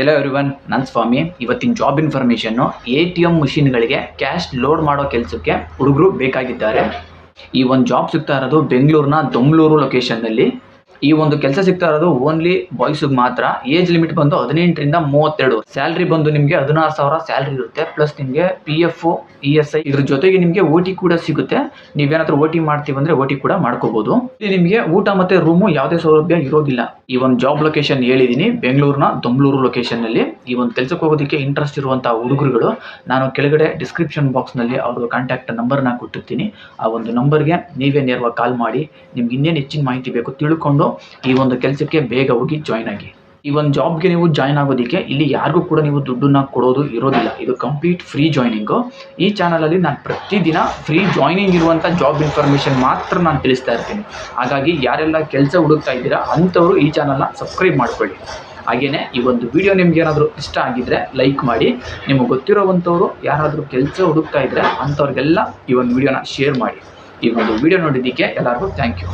ಎಲ್ಲೋ everyone ನನ್ನ ಸ್ವಾಮಿ ಇವತ್ತಿನ ಜಾಬ್ ಇನ್ಫಾರ್ಮೇಷನ್ನು ಎ ಟಿ ಎಂ ಮಷಿನ್ಗಳಿಗೆ ಕ್ಯಾಶ್ ಲೋಡ್ ಮಾಡೋ ಕೆಲಸಕ್ಕೆ ಹುಡುಗರು ಬೇಕಾಗಿದ್ದಾರೆ. ಈ ಒಂದು ಜಾಬ್ ಸಿಗ್ತಾ ಇರೋದು ಬೆಂಗಳೂರಿನ ಲೊಕೇಶನ್ ಲೊಕೇಶನ್ನಲ್ಲಿ ಈ ಒಂದು ಕೆಲಸ ಸಿಗ್ತಾ ಇರೋದು ಓನ್ಲಿ ಬಾಯ್ಸಿಗೆ ಮಾತ್ರ. ಏಜ್ ಲಿಮಿಟ್ ಬಂದು ಹದಿನೆಂಟರಿಂದ ಮೂವತ್ತೆರಡು. ಸ್ಯಾಲ್ರಿ ಬಂದು ನಿಮಗೆ ಹದಿನಾರು ಸಾವಿರ ಸ್ಯಾಲ್ರಿ ಇರುತ್ತೆ. ಪ್ಲಸ್ ನಿಮಗೆ P F E S I ಇದ್ರ ಜೊತೆಗೆ ನಿಮಗೆ ಓ ಟಿ ಕೂಡ ಸಿಗುತ್ತೆ. ನೀವೇನಾದ್ರೂ ಓ ಟಿ ಮಾಡ್ತೀವಿ ಅಂದ್ರೆ ಓ ಟಿ ಕೂಡ ಮಾಡ್ಕೋಬಹುದು ಇಲ್ಲಿ ನಿಮಗೆ ಊಟ ಮತ್ತೆ ರೂಮು ಯಾವುದೇ ಸೌಲಭ್ಯ ಇರೋದಿಲ್ಲ. ಈ ಒಂದು ಜಾಬ್ ಲೊಕೇಶನ್ ಹೇಳಿದೀನಿ. ಬೆಂಗಳೂರಿನ ದೊಂಬ್ಳೂರು ಲೊಕೇಶನ್ನಲ್ಲಿ ಈ ಒಂದು ಕೆಲಸಕ್ಕೆ ಹೋಗೋದಕ್ಕೆ ಇಂಟ್ರೆಸ್ಟ್ ಇರುವಂಥ ಹುಡುಗರುಗಳು, ನಾನು ಕೆಳಗಡೆ ಡಿಸ್ಕ್ರಿಪ್ಷನ್ ಬಾಕ್ಸ್ನಲ್ಲಿ ಅವ್ರದ್ದು ಕಾಂಟ್ಯಾಕ್ಟ್ ನಂಬರ್ನ ಕೊಟ್ಟಿರ್ತೀನಿ. ಆ ಒಂದು ನಂಬರ್ಗೆ ನೀವೇ ನೇರವಾಗಿ ಕಾಲ್ ಮಾಡಿ, ನಿಮ್ಗೆ ಇನ್ನೇನು ಹೆಚ್ಚಿನ ಮಾಹಿತಿ ಬೇಕು ತಿಳ್ಕೊಂಡು ಈ ಒಂದು ಕೆಲಸಕ್ಕೆ ಬೇಗ ಹೋಗಿ ಜಾಯ್ನ್ ಆಗಿ. ಈ ಒಂದು ಜಾಬ್ಗೆ ನೀವು ಜಾಯ್ನ್ ಆಗೋದಕ್ಕೆ ಇಲ್ಲಿ ಯಾರಿಗೂ ಕೂಡ ನೀವು ದುಡ್ಡನ್ನ ಕೊಡೋದು ಇರೋದಿಲ್ಲ. ಇದು ಕಂಪ್ಲೀಟ್ ಫ್ರೀ ಜಾಯ್ನಿಂಗು ಈ ಚಾನಲಲ್ಲಿ ನಾನು ಪ್ರತಿದಿನ ಫ್ರೀ ಜಾಯ್ನಿಂಗ್ ಇರುವಂಥ ಜಾಬ್ ಇನ್ಫಾರ್ಮೇಷನ್ ಮಾತ್ರ ನಾನು ತಿಳಿಸ್ತಾ ಇರ್ತೀನಿ. ಹಾಗಾಗಿ ಯಾರೆಲ್ಲ ಕೆಲಸ ಹುಡುಕ್ತಾ ಇದ್ದೀರಾ, ಅಂಥವರು ಈ ಚಾನಲ್ನ ಸಬ್ಸ್ಕ್ರೈಬ್ ಮಾಡ್ಕೊಳ್ಳಿ. ಹಾಗೆಯೇ ಈ ಒಂದು ವಿಡಿಯೋ ನಿಮ್ಗೆ ಏನಾದರೂ ಇಷ್ಟ ಆಗಿದ್ರೆ ಲೈಕ್ ಮಾಡಿ. ನಿಮಗೆ ಗೊತ್ತಿರೋವಂಥವ್ರು ಯಾರಾದರೂ ಕೆಲಸ ಹುಡುಕ್ತಾ ಇದ್ದರೆ ಅಂಥವ್ರಿಗೆಲ್ಲ ಈ ಒಂದು ವಿಡಿಯೋನ ಶೇರ್ ಮಾಡಿ. ಈ ಒಂದು ವಿಡಿಯೋ ನೋಡಿದ್ದಕ್ಕೆ ಎಲ್ಲರಿಗೂ ಥ್ಯಾಂಕ್ ಯು